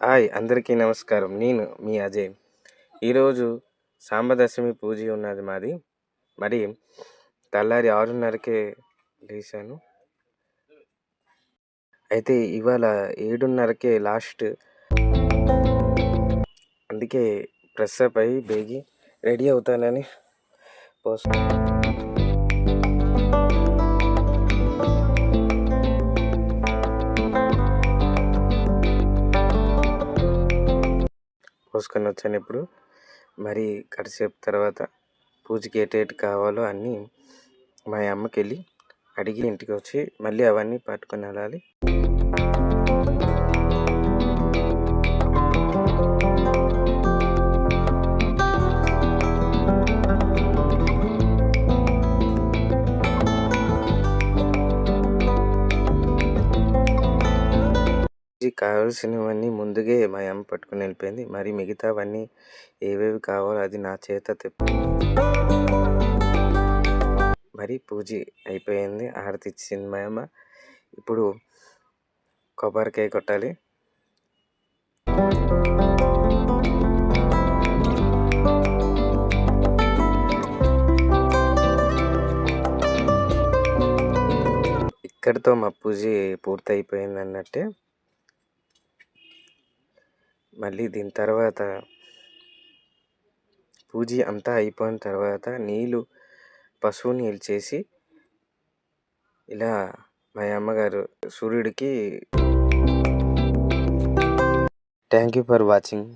Hi అందరికీ నమస్కారం. నేను మీ అజయ్. ఈరోజు సాంబదశమి పూజ ఉన్నది మాది. మరి తెల్లారి ఆరున్నరకే లేచాను. అయితే ఇవాళ ఏడున్నరకే లాస్ట్. అందుకే ప్రెస్ అప్ అయ్యి బేగి రెడీ అవుతానని పోస్ట్ కోసుకొని వచ్చాను ఇప్పుడు. మరి కడిసేపు తర్వాత పూజకి ఏటేటి కావాలో అన్నీ మా అమ్మకి వెళ్ళి అడిగి ఇంటికి వచ్చి మళ్ళీ అవన్నీ పట్టుకొని వెళ్ళాలి. కావాల్సినవన్నీ ముందుగే మా అమ్మ పట్టుకుని వెళ్ళిపోయింది. మరి మిగతావన్నీ ఏవేవి కావాలో అది నా చేత తెప్పి మరి పూజ అయిపోయింది. హారతి ఇచ్చింది మా అమ్మ. ఇప్పుడు కొబ్బరికాయ కొట్టాలి. ఇక్కడితో మా పూజ పూర్తి అయిపోయింది అన్నట్టే మళ్ళీ దీని తర్వాత పూజ అంతా అయిపోయిన తర్వాత నీళ్ళు పసుపు నీళ్ళు చేసి ఇలా మా అమ్మగారు సూర్యుడికి థ్యాంక్ యూ ఫర్ వాచింగ్